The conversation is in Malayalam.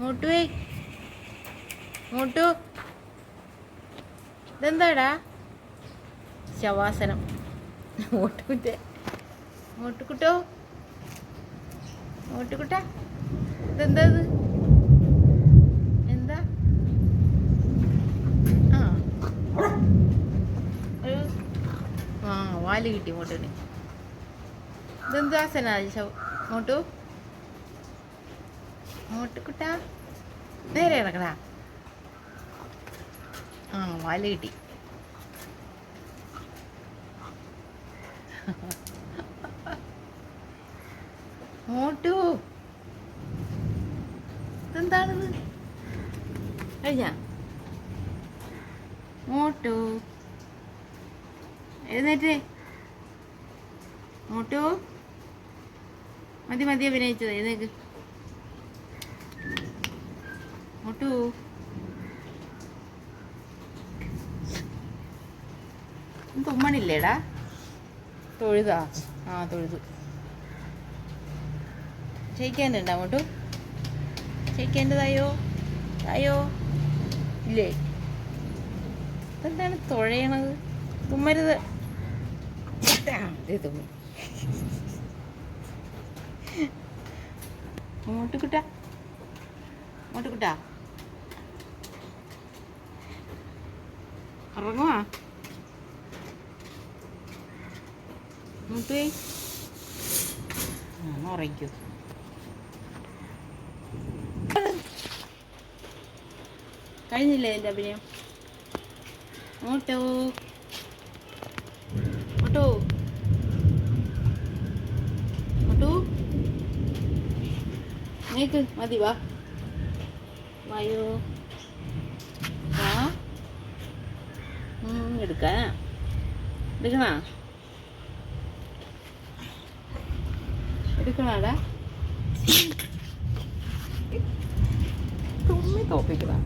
മോട്ടുവേ മോട്ടു. ഇതെന്താടാ? ശവാസനം. മോട്ടുകുറ്റ. മോട്ടുകുട്ടോ? മോട്ടുകുട്ട? ഇതെന്താ ഇത്? എന്താ? ആ. ആ വാൽ കിട്ടി മോട്ടുവിന് ഇതെന്താ ആസന മോട്ടു. മോട്ടുകുട്ട നേരെ ഇറങ്ങടാ. ആ വല കിട്ടി. മോട്ടു ഇതെന്താണിത്? കഴിഞ്ഞ? മോട്ടു എഴുന്നേറ്റേ. മോട്ടു മതി മതി അഭിനയിച്ചത്. എഴുന്നേക്ക്. മോട്ടു തുമ്മണില്ലേടാ? തൊഴുതാ. ആ തൊഴുതു. ചെയ്യിക്കാനുണ്ടോ അങ്ങോട്ടു? ചെയ്യിക്കേണ്ടതായോ ആയോ? ഇല്ലേ? എന്താണ് തുഴയണത്? തുമ്മരുത്. തുമ്മി. അങ്ങോട്ട് കുട്ടാ അങ്ങോട്ട് കുട്ടാ ഇറങ്ങുവാ. മുത്തുവേ ആ ഉറയ്ക്കൂ. കഴിഞ്ഞില്ലേ എന്റെ അഭിനയം? ഓട്ടോ ഓട്ടോ ഓട്ടോ നീക്ക് മതി വാ. വായോ. இருக்க எடுக்கலாம் എടുക്കണാടാ തുമ്മി തോപ്പിക്കടാ